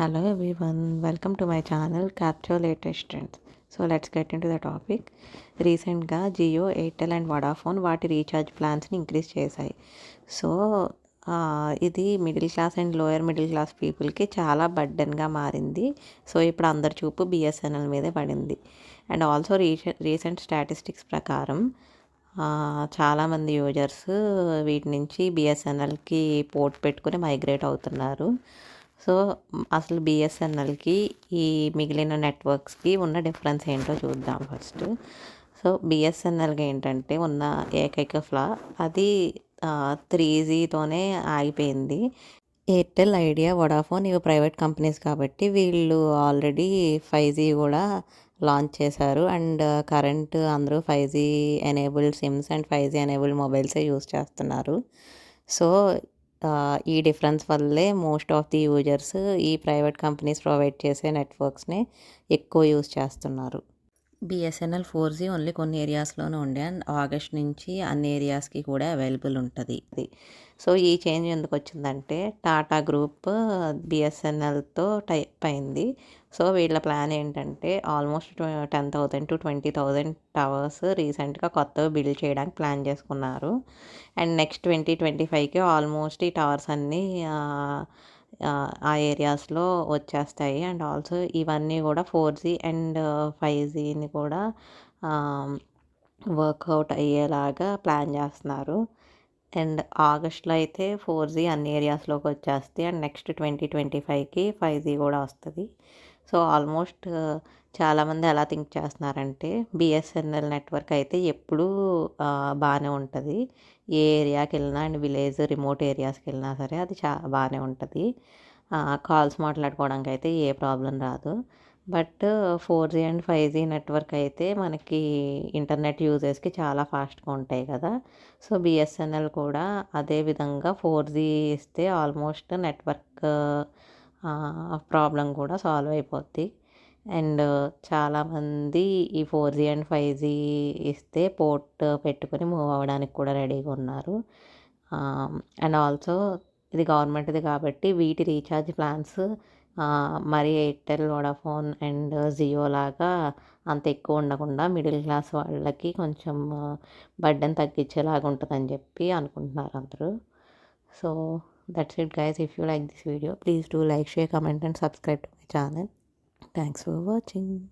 Hello everyone, welcome to my channel Capture latest trends so let's get into the topic రీసెంట్గా Jio Airtel and Vodafone వాటి recharge ప్లాన్స్ని increase చేశాయి. So ఇది middle class and lower middle class పీపుల్కి చాలా బర్డెన్గా మారింది. So ఇప్పుడు అందరి చూపు బిఎస్ఎన్ఎల్ మీదే పడింది. And also recent recent statistics ప్రకారం చాలామంది యూజర్స్ వీటి నుంచి బిఎస్ఎన్ఎల్కి పోర్ట్ పెట్టుకుని మైగ్రేట్ అవుతున్నారు. సో అసలు బిఎస్ఎన్ఎల్కి ఈ మిగిలిన నెట్వర్క్స్కి ఉన్న డిఫరెన్స్ ఏంటో చూద్దాం ఫస్ట్. సో బిఎస్ఎన్ఎల్కి ఏంటంటే ఉన్న ఏకైక ఫ్లా అది త్రీ జీతోనే ఆగిపోయింది. ఎయిర్టెల్ ఐడియా వడాఫోన్ ఇవి ప్రైవేట్ కంపెనీస్ కాబట్టి వీళ్ళు ఆల్రెడీ ఫైవ్ జీ కూడా లాంచ్ చేశారు. అండ్ కరెంట్ అందరూ five G enabled SIMs and five G enabled మొబైల్సే use చేస్తున్నారు. సో ఈ డిఫరెన్స్ వల్లే మోస్ట్ ఆఫ్ ది యూజర్స్ ఈ ప్రైవేట్ కంపెనీస్ ప్రొవైడ్ చేసే నెట్వర్క్స్ని ఎక్కువ యూజ్ చేస్తున్నారు. బిఎస్ఎన్ఎల్ ఫోర్ జీ ఓన్లీ కొన్ని ఏరియాస్లోనే ఉండే. అండ్ ఆగస్ట్ నుంచి అన్ని ఏరియాస్కి కూడా అవైలబుల్ ఉంటుంది. ఇది సో ఈ చేంజ్ ఎందుకు వచ్చిందంటే టాటా గ్రూప్ బిఎస్ఎన్ఎల్తో టైప్ అయింది. సో వీళ్ళ ప్లాన్ ఏంటంటే almost ten thousand to twenty thousand towers రీసెంట్గా కొత్తగా బిల్డ్ చేయడానికి ప్లాన్ చేసుకున్నారు. అండ్ నెక్స్ట్ ట్వంటీ ట్వంటీ ఫైవ్కి ఆల్మోస్ట్ ఈ టవర్స్ అన్నీ ఆ ఏరియాస్లో వచ్చేస్తాయి. అండ్ ఆల్సో ఇవన్నీ కూడా ఫోర్ జీ అండ్ ఫైవ్ జీని కూడా వర్కౌట్ అయ్యేలాగా ప్లాన్ చేస్తున్నారు. అండ్ ఆగస్ట్లో అయితే ఫోర్ జీ అన్ని ఏరియాస్లోకి వచ్చేస్తాయి. అండ్ నెక్స్ట్ ట్వంటీ ట్వంటీ ఫైవ్కి ఫైవ్ జీ కూడా వస్తుంది. సో ఆల్మోస్ట్ చాలామంది ఎలా థింక్ చేస్తున్నారంటే బిఎస్ఎన్ఎల్ నెట్వర్క్ అయితే ఎప్పుడూ బాగానే ఉంటుంది. ఏ ఏరియాకి వెళ్ళినా అండ్ విలేజ్ రిమోట్ ఏరియాస్కి వెళ్ళినా సరే అది చా బాగానే ఉంటుంది. కాల్స్ మాట్లాడుకోవడానికి అయితే ఏ ప్రాబ్లం రాదు. But four G and five G network అయితే మనకి ఇంటర్నెట్ యూజెస్కి చాలా ఫాస్ట్గా ఉంటాయి కదా. సో బిఎస్ఎన్ఎల్ కూడా అదే విధంగా ఫోర్ జీ ఇస్తే ఆల్మోస్ట్ నెట్వర్క్ ప్రాబ్లం కూడా సాల్వ్ అయిపోద్ది. అండ్ చాలామంది ఈ four G and five G ఇస్తే పోర్ట్ పెట్టుకొని మూవ్ అవ్వడానికి కూడా రెడీగా ఉన్నారు. అండ్ ఆల్సో ఇది గవర్నమెంట్ది కాబట్టి వీటి రీఛార్జ్ ప్లాన్స్ మరి ఎయిర్టెల్ వోడాఫోన్ అండ్ జియో లాగా అంత ఎక్కువ ఉండకుండా మిడిల్ క్లాస్ వాళ్ళకి కొంచెం బడ్డెన్ తగ్గించేలాగా ఉంటుందని చెప్పి అనుకుంటున్నారు అందరూ. So that's it guys. If you like this video please do like share comment and subscribe to my channel. Thanks for watching.